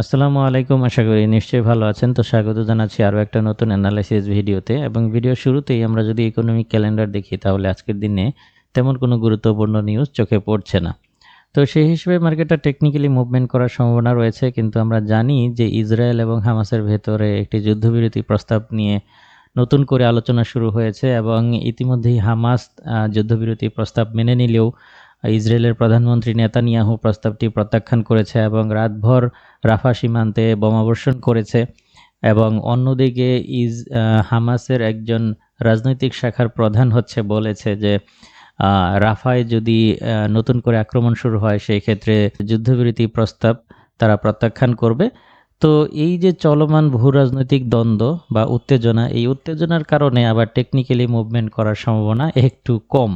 আসসালামু আলাইকুম, আশা করি নিশ্চয়ই ভালো আছেন। তো স্বাগত জানাচ্ছি আরও একটা নতুন অ্যানালাইসিস ভিডিওতে। এবং ভিডিও শুরুতেই আমরা যদি ইকোনমিক ক্যালেন্ডার দেখি, তাহলে আজকের দিনে তেমন কোনো গুরুত্বপূর্ণ নিউজ চোখে পড়ছে না। তো সেই হিসেবে মার্কেটটা টেকনিক্যালি মুভমেন্ট করার সম্ভাবনা রয়েছে, কিন্তু আমরা জানি যে ইসরায়েল এবং হামাসের ভেতরে একটি যুদ্ধবিরতি প্রস্তাব নিয়ে নতুন করে আলোচনা শুরু হয়েছে এবং ইতিমধ্যেই হামাস যুদ্ধবিরতি প্রস্তাব মেনে নিলেও ইসরায়েলের প্রধানমন্ত্রী নেতানিয়াহু প্রস্তাবটি প্রত্যাখ্যান করেছে এবং রাতভর রাফা সীমান্তে বোমাবর্ষণ করেছে এবং অন্যদিকে ইজ হামাসের একজন রাজনৈতিক শাখার প্রধান হচ্ছে বলেছে যে রাফায় যদি নতুন করে আক্রমণ শুরু হয়, সেই ক্ষেত্রে যুদ্ধবিরতি প্রস্তাব তারা প্রত্যাখ্যান করবে। তো এই যে চলমান ভূ রাজনৈতিক দ্বন্দ্ব বা উত্তেজনা, এই উত্তেজনার কারণে আবার টেকনিক্যালি মুভমেন্ট করার সম্ভাবনা একটু কম।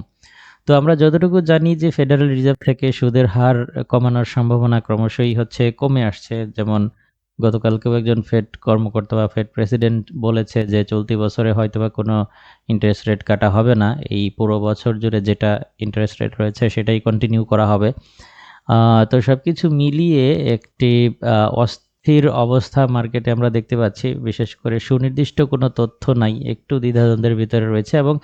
তো আমরা যতটুকু জানি যে ফেডারেল রিজার্ভ থেকে সুদের হার কমানোর সম্ভাবনা ক্রমশই হচ্ছে কমে আসছে। যেমন গতকালকেও একজন ফেড কর্মকর্তা বা ফেড প্রেসিডেন্ট বলেছে যে চলতি বছরে হয়তোবা কোনো ইন্টারেস্ট রেট কাটা হবে না। এই পুরো বছর জুড়ে যেটা ইন্টারেস্ট রেট রয়েছে সেটাই কন্টিনিউ করা হবে। তো সব কিছু মিলিয়ে একটি আহ, অস্থির অবস্থা মার্কেটে আমরা দেখতে পাচ্ছি বিশেষ করে সুনির্দিষ্ট কোনো তথ্য নাই একটু দ্বিধাদ্বন্দ্বের ভিতরে রয়েছে এবং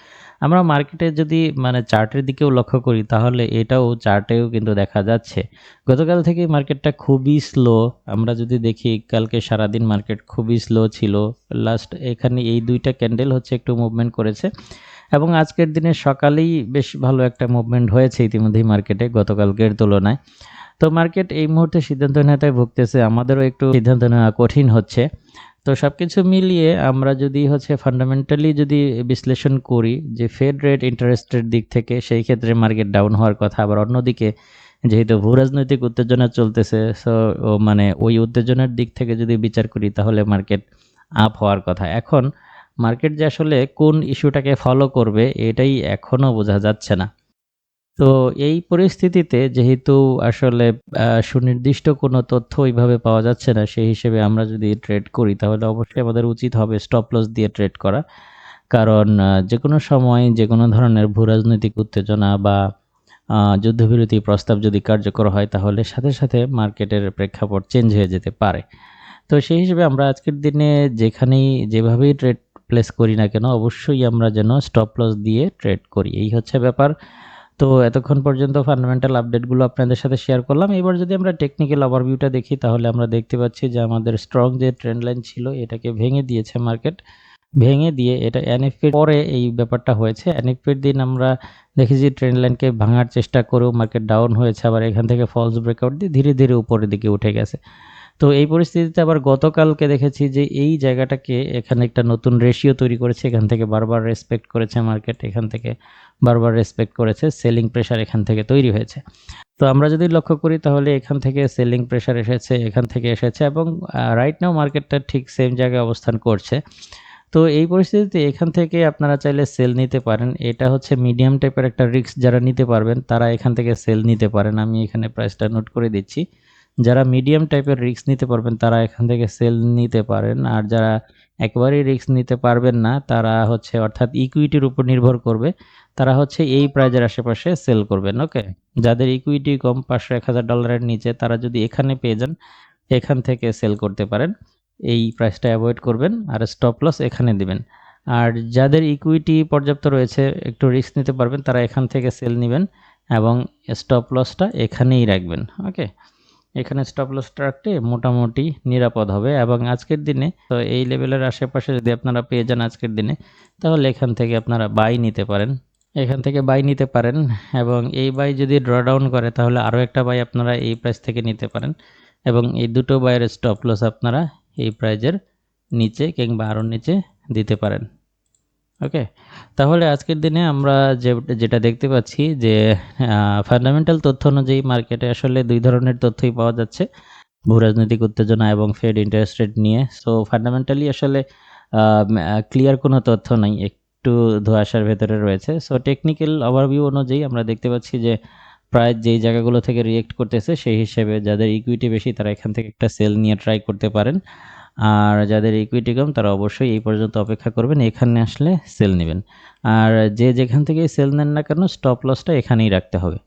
আমরা মার্কেটে যদি মানে চার্টের দিকেও লক্ষ্য করি তাহলে এটাও চার্টেও কিন্তু দেখা যাচ্ছে। গতকাল থেকে মার্কেটটা খুবই স্লো আমরা যদি দেখি কালকে সারাদিন মার্কেট খুবই স্লো ছিল লাস্ট এখানে এই দুইটা ক্যান্ডেল হচ্ছে একটু মুভমেন্ট করেছে এবং আজকের দিনে সকালেই বেশ ভালো একটা মুভমেন্ট হয়েছে ইতিমধ্যেই মার্কেটে গতকালকের তুলনায়। তো মার্কেট এই মুহূর্তে সিদ্ধান্ত নেওয়াটাই ভুগতেছে। আমাদেরও একটু সিদ্ধান্ত নেওয়া কঠিন হচ্ছে। তো সব কিছু মিলিয়ে আমরা যদি হচ্ছে ফান্ডামেন্টালি যদি বিশ্লেষণ করি যে ফেড রেট ইন্টারেস্টের দিক থেকে সেই ক্ষেত্রে মার্কেট ডাউন হওয়ার কথা, আবার অন্যদিকে যেহেতু ভূ রাজনৈতিক উত্তেজনা চলতেছে সো মানে ওই উত্তেজনার দিক থেকে যদি বিচার করি তাহলে মার্কেট আপ হওয়ার কথা। এখন মার্কেট যে আসলে কোন ইস্যুটাকে ফলো করবে, এটাই এখনও বোঝা যাচ্ছে না। তো এই পরিস্থিতিতে যেহেতু আসলে সুনির্দিষ্ট কোনো তথ্য ওইভাবে পাওয়া যাচ্ছে না, সেই হিসেবে আমরা যদি ট্রেড করি, তাহলে অবশ্যই আমাদের উচিত হবে স্টপ লস দিয়ে ট্রেড করা। কারণ যে কোনো সময় যে কোনো ধরনের ভূ রাজনৈতিক উত্তেজনা বা যুদ্ধবিরতি প্রস্তাব যদি কার্যকর হয়, তাহলে সাথে সাথে মার্কেটের প্রেক্ষাপট চেঞ্জ হয়ে যেতে পারে। তো সেই হিসেবে আমরা আজকের দিনে যেখানেই যেভাবেই ট্রেড প্লেস করি না কেন, অবশ্যই আমরা যেন স্টপ লস দিয়ে ট্রেড করি। এই হচ্ছে ব্যাপার। তো এতক্ষণ পর্যন্ত ফান্ডামেন্টাল আপডেটগুলো আপনাদের সাথে শেয়ার করলাম। এবার যদি আমরা টেকনিক্যাল ওভারভিউটা দেখি, তাহলে আমরা দেখতে পাচ্ছি যে আমাদের স্ট্রং যে ট্রেন্ড লাইন ছিল, এটাকে ভেঙে দিয়েছে মার্কেট ভেঙে দিয়ে এটা এনএফপির পরে এই ব্যাপারটা হয়েছে। এনএফপির দিন আমরা দেখেছি ট্রেন্ড লাইনকে ভাঙার চেষ্টা করেও মার্কেট ডাউন হয়েছে, আবার এখান থেকে ফলস ব্রেকআউট দিয়ে ধীরে ধীরে উপরের দিকে উঠে গেছে। তো এই পরিস্থিতিতে আবার গতকালকে দেখেছি যে এই জায়গাটাকে এখানে একটা নতুন রেশিও তৈরি করেছে। এখান থেকে বারবার রেসপেক্ট করেছে মার্কেট এখান থেকে বারবার রেসপেক্ট করেছে সেলিং প্রেশার এখান থেকে তৈরি হয়েছে। তো আমরা যদি লক্ষ্য করি তাহলে এখান থেকে সেলিং প্রেশার এসেছে, এখান থেকে এসেছে এবং রাইট নাও মার্কেটটা ঠিক সেম জায়গায় অবস্থান করছে। তো এই পরিস্থিতিতে এখান থেকে আপনারা চাইলে সেল নিতে পারেন। এটা হচ্ছে মিডিয়াম টাইপের একটা রিস্ক যারা নিতে পারবেন, তারা এখান থেকে সেল নিতে পারেন। আমি এখানে প্রাইসটা নোট করে দিচ্ছি। যারা মিডিয়াম টাইপের রিস্ক নিতে পারবেন, তারা এখান থেকে সেল নিতে পারেন। আর যারা একেবারেই রিস্ক নিতে পারবেন না, তারা হচ্ছে অর্থাৎ ইকুইটির উপর নির্ভর করবে। তারা হচ্ছে এই প্রাইজের আশেপাশে সেল করবেন ওকে যাদের ইকুইটি কম, পাঁচশো, এক হাজার ডলারের নিচে, তারা যদি এখানে পেয়ে যান, এখান থেকে সেল করতে পারেন। এই প্রাইসটা অ্যাভয়েড করবেন আর স্টপ লস এখানে দিবেন। আর যাদের ইকুইটি পর্যাপ্ত রয়েছে, একটু রিস্ক নিতে পারবেন, তারা এখান থেকে সেল নেবেন এবং স্টপ লসটা এখানেই রাখবেন ওকে এখানে স্টপ লস ট্রাকটি মোটামুটি নিরাপদ হবে এবং আজকের দিনে তো এই লেভেলের আশেপাশে যদি আপনারা পেয়ে যান আজকের দিনে, তাহলে এখান থেকে আপনারা বাই নিতে পারেন। এখান থেকে বাই নিতে পারেন এবং এই বাই যদি ড্র ডাউন করে, তাহলে আরও একটা বাই আপনারা এই প্রাইস থেকে নিতে পারেন এবং এই দুটো বাইয়ের স্টপ লস আপনারা এই প্রাইজের নিচে কিংবা আরও নিচে দিতে পারেন। ওকে তাহলে আজকের দিনে আমরা যে, যেটা দেখতে পাচ্ছি যে ফান্ডামেন্টাল তথ্য অনুযায়ী মার্কেটে আসলে দুই ধরনের তথ্যই পাওয়া যাচ্ছে। ভূ রাজনৈতিক উত্তেজনা এবং ফেড ইন্টারেস্ট রেট নিয়ে। সো ফান্ডামেন্টালি আসলে ক্লিয়ার কোনো তথ্য নাই, একটু ধোঁয়াশার ভেতরে রয়েছে। সো টেকনিক্যাল ওভারভিউ অনুযায়ী আমরা দেখতে পাচ্ছি যে, প্রায় যেই জায়গাগুলো থেকে রিয়েক্ট করতেছে, সেই হিসেবে যাদের ইকুইটি বেশি, তারা এখান থেকে একটা সেল নিয়ে ট্রাই করতে পারেন। আর যাদের ইকুইটি কম, তারা অবশ্যই এই পর্যন্ত অপেক্ষা করবেন, এখানে আসলে সেল নেবেন। আর যে যেখান থেকে সেল নেন না কেন স্টপ লসটা এখানেই রাখতে হবে।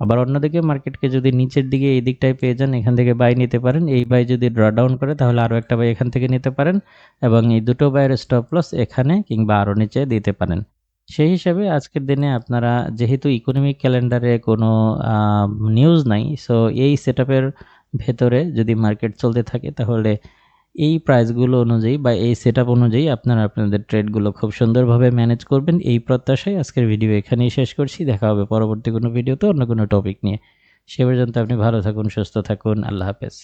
আবার অন্যদিকে মার্কেটকে যদি নিচের দিকে এই দিকটায় পেয়ে যান, এখান থেকে বাই নিতে পারেন। এই বাই যদি ড্র ডাউন করে, তাহলে আরও একটা বাই এখান থেকে নিতে পারেন এবং এই দুটো বাইয়ের স্টপ লস এখানে কিংবা আরও নিচে দিতে পারেন। সেই হিসাবে আজকের দিনে আপনারা, যেহেতু ইকোনমিক ক্যালেন্ডারে কোনো নিউজ নাই সো এই সেট ভেতরে যদি মার্কেট চলতে থাকে, তাহলে এই প্রাইসগুলো অনুযায়ী বা এই সেট অনুযায়ী আপনারা আপনাদের ট্রেডগুলো খুব সুন্দরভাবে ম্যানেজ করবেন। এই প্রত্যাশায় আজকের ভিডিও এখানেই শেষ করছি। দেখা হবে পরবর্তী কোনো ভিডিওতে অন্য কোনো টপিক নিয়ে। সে পর্যন্ত আপনি ভালো থাকুন, সুস্থ থাকুন। আল্লাহ হাফেজ।